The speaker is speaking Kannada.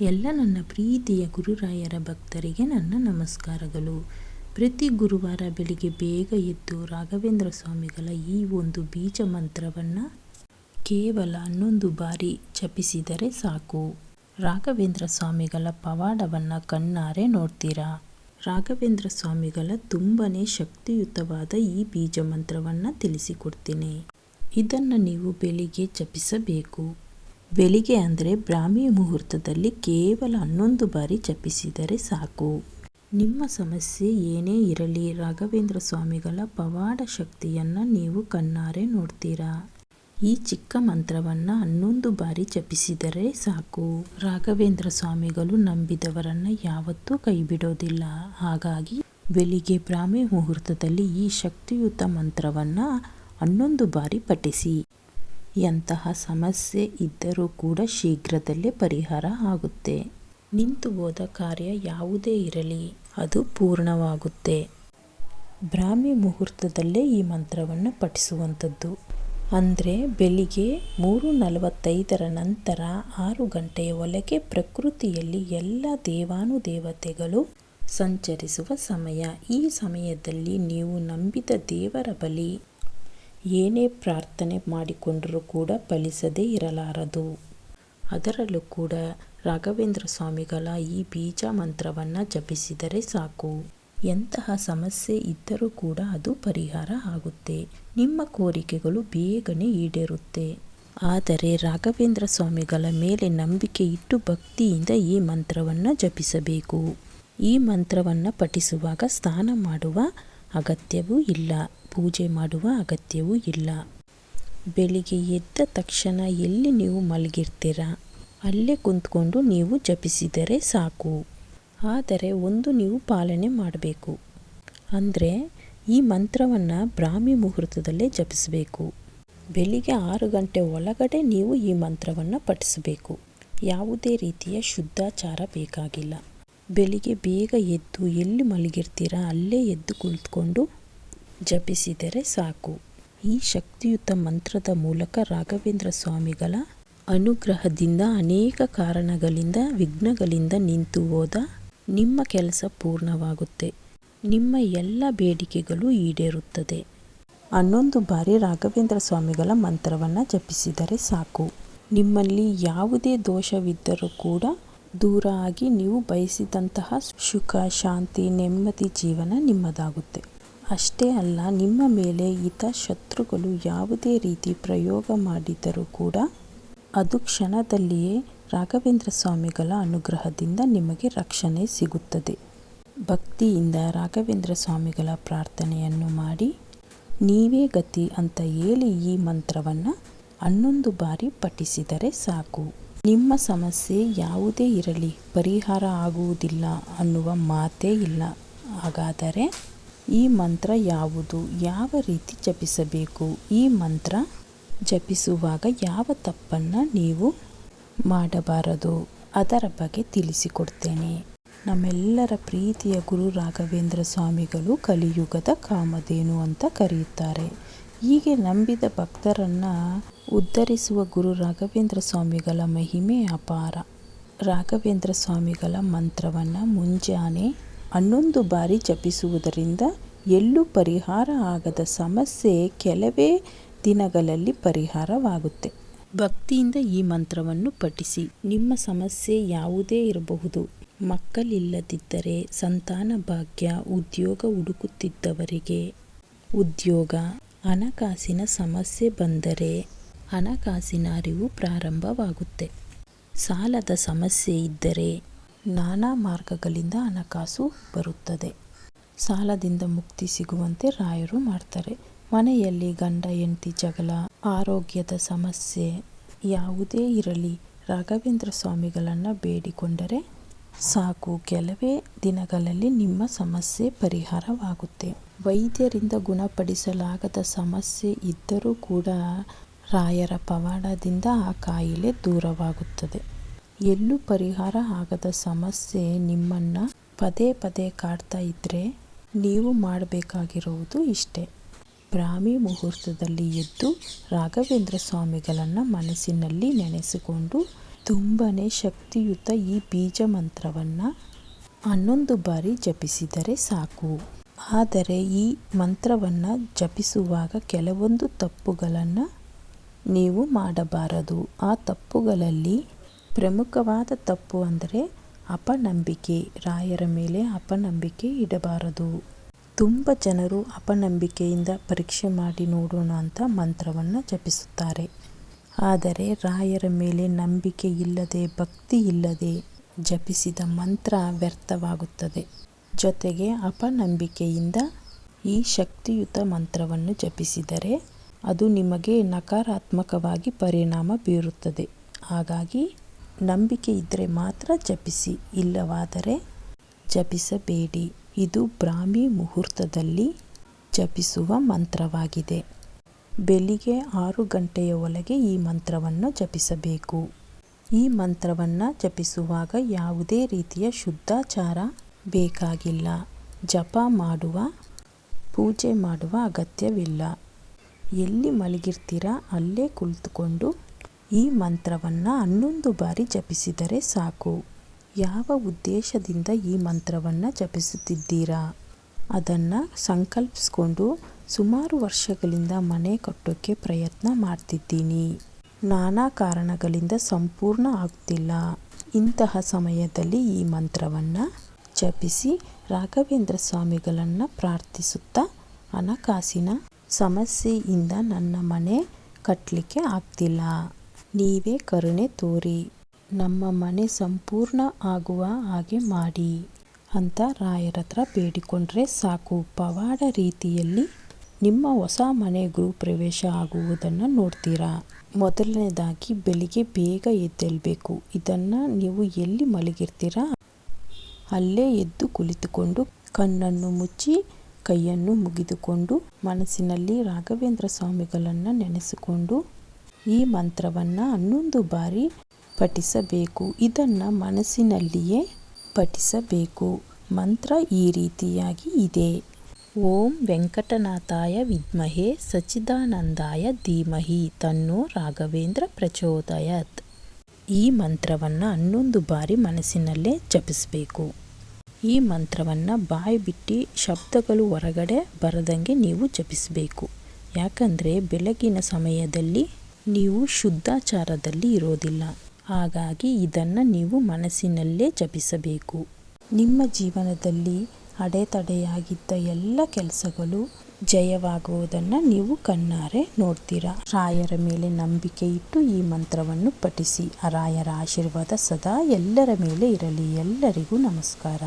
ಎಲ್ಲ ನನ್ನ ಪ್ರೀತಿಯ ಗುರುರಾಯರ ಭಕ್ತರಿಗೆ ನನ್ನ ನಮಸ್ಕಾರಗಳು. ಪ್ರತಿ ಗುರುವಾರ ಬೆಳಿಗ್ಗೆ ಬೇಗ ಎದ್ದು ರಾಘವೇಂದ್ರ ಸ್ವಾಮಿಗಳ ಈ ಒಂದು ಬೀಜ ಮಂತ್ರವನ್ನು ಕೇವಲ ಹನ್ನೊಂದು ಬಾರಿ ಜಪಿಸಿದರೆ ಸಾಕು. ರಾಘವೇಂದ್ರ ಸ್ವಾಮಿಗಳ ಪವಾಡವನ್ನು ಕಣ್ಣಾರೆ ನೋಡ್ತೀರಾ? ರಾಘವೇಂದ್ರ ಸ್ವಾಮಿಗಳ ತುಂಬನೇ ಶಕ್ತಿಯುತವಾದ ಈ ಬೀಜ ಮಂತ್ರವನ್ನು ತಿಳಿಸಿಕೊಡ್ತೀನಿ. ಇದನ್ನು ನೀವು ಬೆಳಿಗ್ಗೆ ಜಪಿಸಬೇಕು. ಬೆಳಿಗ್ಗೆ ಅಂದರೆ ಬ್ರಾಹ್ಮಿ ಮುಹೂರ್ತದಲ್ಲಿ ಕೇವಲ ಹನ್ನೊಂದು ಬಾರಿ ಜಪಿಸಿದರೆ ಸಾಕು. ನಿಮ್ಮ ಸಮಸ್ಯೆ ಏನೇ ಇರಲಿ, ರಾಘವೇಂದ್ರ ಸ್ವಾಮಿಗಳ ಪವಾಡ ಶಕ್ತಿಯನ್ನು ನೀವು ಕಣ್ಣಾರೆ ನೋಡ್ತೀರಾ? ಈ ಚಿಕ್ಕ ಮಂತ್ರವನ್ನು ಹನ್ನೊಂದು ಬಾರಿ ಜಪಿಸಿದರೆ ಸಾಕು. ರಾಘವೇಂದ್ರ ಸ್ವಾಮಿಗಳು ನಂಬಿದವರನ್ನು ಯಾವತ್ತೂ ಕೈಬಿಡೋದಿಲ್ಲ. ಹಾಗಾಗಿ ಬೆಳಿಗ್ಗೆ ಬ್ರಾಹ್ಮಿ ಮುಹೂರ್ತದಲ್ಲಿ ಈ ಶಕ್ತಿಯುತ ಮಂತ್ರವನ್ನು ಹನ್ನೊಂದು ಬಾರಿ ಪಠಿಸಿ. ಎಂತಹ ಸಮಸ್ಯೆ ಇದ್ದರೂ ಕೂಡ ಶೀಘ್ರದಲ್ಲೇ ಪರಿಹಾರ ಆಗುತ್ತೆ. ನಿಂತು ಹೋದ ಕಾರ್ಯ ಯಾವುದೇ ಇರಲಿ, ಅದು ಪೂರ್ಣವಾಗುತ್ತೆ. ಬ್ರಾಹ್ಮಿ ಮುಹೂರ್ತದಲ್ಲೇ ಈ ಮಂತ್ರವನ್ನು ಪಠಿಸುವಂಥದ್ದು. ಅಂದರೆ ಬೆಳಿಗ್ಗೆ ಮೂರು ನಲವತ್ತೈದರ ನಂತರ ಆರು ಗಂಟೆಯ ಒಳಗೆ ಪ್ರಕೃತಿಯಲ್ಲಿ ಎಲ್ಲ ದೇವಾನುದೇವತೆಗಳು ಸಂಚರಿಸುವ ಸಮಯ. ಈ ಸಮಯದಲ್ಲಿ ನೀವು ನಂಬಿದ ದೇವರ ಬಳಿ ಏನೇ ಪ್ರಾರ್ಥನೆ ಮಾಡಿಕೊಂಡರೂ ಕೂಡ ಫಲಿಸದೇ ಇರಲಾರದು. ಅದರಲ್ಲೂ ಕೂಡ ರಾಘವೇಂದ್ರ ಸ್ವಾಮಿಗಳ ಈ ಬೀಜ ಮಂತ್ರವನ್ನು ಜಪಿಸಿದರೆ ಸಾಕು. ಎಂತಹ ಸಮಸ್ಯೆ ಇದ್ದರೂ ಕೂಡ ಅದು ಪರಿಹಾರ ಆಗುತ್ತೆ. ನಿಮ್ಮ ಕೋರಿಕೆಗಳು ಬೇಗನೆ ಈಡೇರುತ್ತೆ. ಆದರೆ ರಾಘವೇಂದ್ರ ಸ್ವಾಮಿಗಳ ಮೇಲೆ ನಂಬಿಕೆ ಇಟ್ಟು ಭಕ್ತಿಯಿಂದ ಈ ಮಂತ್ರವನ್ನು ಜಪಿಸಬೇಕು. ಈ ಮಂತ್ರವನ್ನು ಪಠಿಸುವಾಗ ಸ್ನಾನ ಮಾಡುವ ಅಗತ್ಯವೂ ಇಲ್ಲ. ಪೂಜೆ ಮಾಡುವ ಅಗತ್ಯವೂ ಇಲ್ಲ. ಬೆಳಿಗ್ಗೆ ಎದ್ದ ತಕ್ಷಣ ಎಲ್ಲಿ ನೀವು ಮಲಗಿರ್ತೀರ? ಅಲ್ಲೇ ಕುಂತ್ಕೊಂಡು ನೀವು ಜಪಿಸಿದರೆ ಸಾಕು. ಆದರೆ ಒಂದು ನೀವು ಪಾಲನೆ ಮಾಡಬೇಕು. ಅಂದರೆ ಈ ಮಂತ್ರವನ್ನು ಬ್ರಾಹ್ಮಿ ಮುಹೂರ್ತದಲ್ಲೇ ಜಪಿಸಬೇಕು. ಬೆಳಿಗ್ಗೆ ಆರು ಗಂಟೆ ಒಳಗಡೆ ನೀವು ಈ ಮಂತ್ರವನ್ನು ಪಠಿಸಬೇಕು. ಯಾವುದೇ ರೀತಿಯ ಶುದ್ಧಾಚಾರ ಬೇಕಾಗಿಲ್ಲ. ಬೆಳಿಗ್ಗೆ ಬೇಗ ಎದ್ದು ಎಲ್ಲಿ ಮಲಗಿರ್ತೀರಾ ಅಲ್ಲೇ ಎದ್ದು ಕುಳಿತುಕೊಂಡು ಜಪಿಸಿದರೆ ಸಾಕು. ಈ ಶಕ್ತಿಯುತ ಮಂತ್ರದ ಮೂಲಕ ರಾಘವೇಂದ್ರ ಸ್ವಾಮಿಗಳ ಅನುಗ್ರಹದಿಂದ ಅನೇಕ ಕಾರಣಗಳಿಂದ, ವಿಘ್ನಗಳಿಂದ ನಿಂತು ಹೋದ ನಿಮ್ಮ ಕೆಲಸ ಪೂರ್ಣವಾಗುತ್ತೆ. ನಿಮ್ಮ ಎಲ್ಲ ಬೇಡಿಕೆಗಳು ಈಡೇರುತ್ತದೆ. ಹನ್ನೊಂದು ಬಾರಿ ರಾಘವೇಂದ್ರ ಸ್ವಾಮಿಗಳ ಮಂತ್ರವನ್ನು ಜಪಿಸಿದರೆ ಸಾಕು. ನಿಮ್ಮಲ್ಲಿ ಯಾವುದೇ ದೋಷವಿದ್ದರೂ ಕೂಡ ದೂರ ಆಗಿ ನೀವು ಬಯಸಿದಂತಹ ಸುಖ, ಶಾಂತಿ, ನೆಮ್ಮದಿ ಜೀವನ ನಿಮ್ಮದಾಗುತ್ತೆ. ಅಷ್ಟೇ ಅಲ್ಲ, ನಿಮ್ಮ ಮೇಲೆ ಹಿತ ಶತ್ರುಗಳು ಯಾವುದೇ ರೀತಿ ಪ್ರಯೋಗ ಮಾಡಿದರೂ ಕೂಡ ಅದು ಕ್ಷಣದಲ್ಲಿಯೇ ರಾಘವೇಂದ್ರ ಸ್ವಾಮಿಗಳ ಅನುಗ್ರಹದಿಂದ ನಿಮಗೆ ರಕ್ಷಣೆ ಸಿಗುತ್ತದೆ. ಭಕ್ತಿಯಿಂದ ರಾಘವೇಂದ್ರ ಸ್ವಾಮಿಗಳ ಪ್ರಾರ್ಥನೆಯನ್ನು ಮಾಡಿ, ನೀವೇ ಗತಿ ಅಂತ ಹೇಳಿ ಈ ಮಂತ್ರವನ್ನು ಹನ್ನೊಂದು ಬಾರಿ ಪಠಿಸಿದರೆ ಸಾಕು. ನಿಮ್ಮ ಸಮಸ್ಯೆ ಯಾವುದೇ ಇರಲಿ, ಪರಿಹಾರ ಆಗುವುದಿಲ್ಲ ಅನ್ನುವ ಮಾತೇ ಇಲ್ಲ. ಹಾಗಾದರೆ ಈ ಮಂತ್ರ ಯಾವುದು? ಯಾವ ರೀತಿ ಜಪಿಸಬೇಕು? ಈ ಮಂತ್ರ ಜಪಿಸುವಾಗ ಯಾವ ತಪ್ಪನ್ನು ನೀವು ಮಾಡಬಾರದು? ಅದರ ಬಗ್ಗೆ ತಿಳಿಸಿಕೊಡ್ತೇನೆ. ನಮ್ಮೆಲ್ಲರ ಪ್ರೀತಿಯ ಗುರು ರಾಘವೇಂದ್ರ ಸ್ವಾಮಿಗಳು ಕಲಿಯುಗದ ಕಾಮಧೇನು ಅಂತ ಕರೆಯುತ್ತಾರೆ. ಹೀಗೆ ನಂಬಿದ ಭಕ್ತರನ್ನು ಉದ್ಧರಿಸುವ ಗುರು ರಾಘವೇಂದ್ರ ಸ್ವಾಮಿಗಳ ಮಹಿಮೆ ಅಪಾರ. ರಾಘವೇಂದ್ರ ಸ್ವಾಮಿಗಳ ಮಂತ್ರವನ್ನು ಮುಂಜಾನೆ ಹನ್ನೊಂದು ಬಾರಿ ಜಪಿಸುವುದರಿಂದ ಎಲ್ಲೂ ಪರಿಹಾರ ಆಗದ ಸಮಸ್ಯೆ ಕೆಲವೇ ದಿನಗಳಲ್ಲಿ ಪರಿಹಾರವಾಗುತ್ತೆ. ಭಕ್ತಿಯಿಂದ ಈ ಮಂತ್ರವನ್ನು ಪಠಿಸಿ. ನಿಮ್ಮ ಸಮಸ್ಯೆ ಯಾವುದೇ ಇರಬಹುದು. ಮಕ್ಕಳಿಲ್ಲದಿದ್ದರೆ ಸಂತಾನ ಭಾಗ್ಯ, ಉದ್ಯೋಗ ಹುಡುಕುತ್ತಿದ್ದವರಿಗೆ ಉದ್ಯೋಗ, ಹಣಕಾಸಿನ ಸಮಸ್ಯೆ ಬಂದರೆ ಹಣಕಾಸಿನ ಅರಿವು ಪ್ರಾರಂಭವಾಗುತ್ತೆ. ಸಾಲದ ಸಮಸ್ಯೆ ಇದ್ದರೆ ನಾನಾ ಮಾರ್ಗಗಳಿಂದ ಹಣಕಾಸು ಬರುತ್ತದೆ. ಸಾಲದಿಂದ ಮುಕ್ತಿ ಸಿಗುವಂತೆ ರಾಯರು ಮಾಡ್ತಾರೆ. ಮನೆಯಲ್ಲಿ ಗಂಡ, ಹೆಂಡತಿ ಜಗಳ, ಆರೋಗ್ಯದ ಸಮಸ್ಯೆ ಯಾವುದೇ ಇರಲಿ, ರಾಘವೇಂದ್ರ ಸ್ವಾಮಿಗಳನ್ನು ಬೇಡಿಕೊಂಡರೆ ಸಾಕು. ಕೆಲವೇ ದಿನಗಳಲ್ಲಿ ನಿಮ್ಮ ಸಮಸ್ಯೆ ಪರಿಹಾರವಾಗುತ್ತೆ. ವೈದ್ಯರಿಂದ ಗುಣಪಡಿಸಲಾಗದ ಸಮಸ್ಯೆ ಇದ್ದರೂ ಕೂಡ ರಾಯರ ಪವಾಡದಿಂದ ಆ ಕಾಯಿಲೆ ದೂರವಾಗುತ್ತದೆ. ಎಲ್ಲೂ ಪರಿಹಾರ ಆಗದ ಸಮಸ್ಯೆ ನಿಮ್ಮನ್ನ ಪದೇ ಪದೇ ಕಾಡ್ತಾ ಇದ್ರೆ ನೀವು ಮಾಡಬೇಕಾಗಿರುವುದು ಇಷ್ಟೇ. ಬ್ರಾಹ್ಮಿ ಮುಹೂರ್ತದಲ್ಲಿ ಎದ್ದು ರಾಘವೇಂದ್ರ ಸ್ವಾಮಿಗಳನ್ನು ಮನಸ್ಸಿನಲ್ಲಿ ನೆನೆಸಿಕೊಂಡು ತುಂಬಾ ಶಕ್ತಿಯುತ ಈ ಬೀಜ ಮಂತ್ರವನ್ನು ಹನ್ನೊಂದು ಬಾರಿ ಜಪಿಸಿದರೆ ಸಾಕು. ಆದರೆ ಈ ಮಂತ್ರವನ್ನು ಜಪಿಸುವಾಗ ಕೆಲವೊಂದು ತಪ್ಪುಗಳನ್ನು ನೀವು ಮಾಡಬಾರದು. ಆ ತಪ್ಪುಗಳಲ್ಲಿ ಪ್ರಮುಖವಾದ ತಪ್ಪು ಅಂದರೆ ಅಪನಂಬಿಕೆ. ರಾಯರ ಮೇಲೆ ಅಪನಂಬಿಕೆ ಇಡಬಾರದು. ತುಂಬ ಜನರು ಅಪನಂಬಿಕೆಯಿಂದ ಪರೀಕ್ಷೆ ಮಾಡಿ ನೋಡೋಣ ಅಂತ ಮಂತ್ರವನ್ನು ಜಪಿಸುತ್ತಾರೆ. ಆದರೆ ರಾಯರ ಮೇಲೆ ನಂಬಿಕೆ ಇಲ್ಲದೆ, ಭಕ್ತಿ ಇಲ್ಲದೆ ಜಪಿಸಿದ ಮಂತ್ರ ವ್ಯರ್ಥವಾಗುತ್ತದೆ. ಜೊತೆಗೆ ಅಪನಂಬಿಕೆಯಿಂದ ಈ ಶಕ್ತಿಯುತ ಮಂತ್ರವನ್ನು ಜಪಿಸಿದರೆ ಅದು ನಿಮಗೆ ನಕಾರಾತ್ಮಕವಾಗಿ ಪರಿಣಾಮ ಬೀರುತ್ತದೆ. ಹಾಗಾಗಿ ನಂಬಿಕೆ ಇದ್ದರೆ ಮಾತ್ರ ಜಪಿಸಿ, ಇಲ್ಲವಾದರೆ ಜಪಿಸಬೇಡಿ. ಇದು ಬ್ರಾಹ್ಮಿ ಮುಹೂರ್ತದಲ್ಲಿ ಜಪಿಸುವ ಮಂತ್ರವಾಗಿದೆ. ಬೆಳಿಗ್ಗೆ ಆರು ಗಂಟೆಯ ಒಳಗೆ ಈ ಮಂತ್ರವನ್ನು ಜಪಿಸಬೇಕು. ಈ ಮಂತ್ರವನ್ನು ಜಪಿಸುವಾಗ ಯಾವುದೇ ರೀತಿಯ ಶುದ್ಧಾಚಾರ ಬೇಕಾಗಿಲ್ಲ. ಜಪ ಮಾಡುವ, ಪೂಜೆ ಮಾಡುವ ಅಗತ್ಯವಿಲ್ಲ. ಎಲ್ಲಿ ಮಲಗಿರ್ತೀರ ಅಲ್ಲೇ ಕುಳಿತುಕೊಂಡು ಈ ಮಂತ್ರವನ್ನು ಹನ್ನೊಂದು ಬಾರಿ ಜಪಿಸಿದರೆ ಸಾಕು. ಯಾವ ಉದ್ದೇಶದಿಂದ ಈ ಮಂತ್ರವನ್ನು ಜಪಿಸುತ್ತಿದ್ದೀರಾ? ಅದನ್ನು ಸಂಕಲ್ಪಿಸ್ಕೊಂಡು ಸುಮಾರು ವರ್ಷಗಳಿಂದ ಮನೆ ಕಟ್ಟೋಕ್ಕೆ ಪ್ರಯತ್ನ ಮಾಡ್ತಿದ್ದೀನಿ. ನಾನಾ ಕಾರಣಗಳಿಂದ ಸಂಪೂರ್ಣ ಆಗ್ತಿಲ್ಲ. ಇಂತಹ ಸಮಯದಲ್ಲಿ ಈ ಮಂತ್ರವನ್ನು ಜಪಿಸಿ ರಾಘವೇಂದ್ರ ಸ್ವಾಮಿಗಳನ್ನು ಪ್ರಾರ್ಥಿಸುತ್ತಾ ಹಣಕಾಸಿನ ಸಮಸ್ಯೆಯಿಂದ ನನ್ನ ಮನೆ ಕಟ್ಟಲಿಕ್ಕೆ ಆಗ್ತಿಲ್ಲ. ನೀವೇ ಕರುಣೆ ತೋರಿ. ನಮ್ಮ ಮನೆ ಸಂಪೂರ್ಣ ಆಗುವ ಹಾಗೆ ಮಾಡಿ. ಅಂತ ರಾಯರ ಹತ್ರ ಬೇಡಿಕೊಂಡ್ರೆ ಸಾಕು. ಪವಾಡ ರೀತಿಯಲ್ಲಿ ನಿಮ್ಮ ಹೊಸ ಮನೆ ಗೃಹ ಪ್ರವೇಶ ಆಗುವುದನ್ನು ನೋಡ್ತೀರಾ? ಮೊದಲನೇದಾಗಿ ಬೆಳಿಗ್ಗೆ ಬೇಗ ಎದ್ದೇಳಬೇಕು. ಇದನ್ನು ನೀವು ಎಲ್ಲಿ ಮಲಗಿರ್ತೀರಾ? ಅಲ್ಲೇ ಎದ್ದು ಕುಳಿತುಕೊಂಡು ಕಣ್ಣನ್ನು ಮುಚ್ಚಿ ಕೈಯನ್ನು ಮುಗಿದುಕೊಂಡು ಮನಸ್ಸಿನಲ್ಲಿ ರಾಘವೇಂದ್ರ ಸ್ವಾಮಿಗಳನ್ನು ನೆನೆಸಿಕೊಂಡು ಈ ಮಂತ್ರವನ್ನು ಹನ್ನೊಂದು ಬಾರಿ ಪಠಿಸಬೇಕು. ಇದನ್ನು ಮನಸ್ಸಿನಲ್ಲಿಯೇ ಪಠಿಸಬೇಕು. ಮಂತ್ರ ಈ ರೀತಿಯಾಗಿ ಇದೆ. ಓಂ ವೆಂಕಟನಾಥಾಯ ವಿದ್ಮಹೆ ಸಚ್ಚಿದಾನಂದಾಯ ಧೀಮಹಿ ತನ್ನೋ ರಾಘವೇಂದ್ರ ಪ್ರಚೋದಯತ್. ಈ ಮಂತ್ರವನ್ನು ಹನ್ನೊಂದು ಬಾರಿ ಮನಸ್ಸಿನಲ್ಲೇ ಜಪಿಸಬೇಕು. ಈ ಮಂತ್ರವನ್ನು ಬಾಯಿ ಬಿಟ್ಟು ಶಬ್ದಗಳು ಹೊರಗಡೆ ಬರದಂಗೆ ನೀವು ಜಪಿಸಬೇಕು. ಯಾಕಂದರೆ ಬೆಳಗಿನ ಸಮಯದಲ್ಲಿ ನೀವು ಶುದ್ಧಾಚಾರದಲ್ಲಿ ಇರೋದಿಲ್ಲ. ಹಾಗಾಗಿ ಇದನ್ನು ನೀವು ಮನಸ್ಸಿನಲ್ಲೇ ಜಪಿಸಬೇಕು. ನಿಮ್ಮ ಜೀವನದಲ್ಲಿ ಅಡೆತಡೆಯಾಗಿದ್ದ ಎಲ್ಲ ಕೆಲಸಗಳು ಜಯವಾಗುವುದನ್ನು ನೀವು ಕಣ್ಣಾರೆ ನೋಡ್ತೀರಾ. ರಾಯರ ಮೇಲೆ ನಂಬಿಕೆ ಇಟ್ಟು ಈ ಮಂತ್ರವನ್ನು ಪಠಿಸಿ. ರಾಯರ ಆಶೀರ್ವಾದ ಸದಾ ಎಲ್ಲರ ಮೇಲೆ ಇರಲಿ. ಎಲ್ಲರಿಗೂ ನಮಸ್ಕಾರ.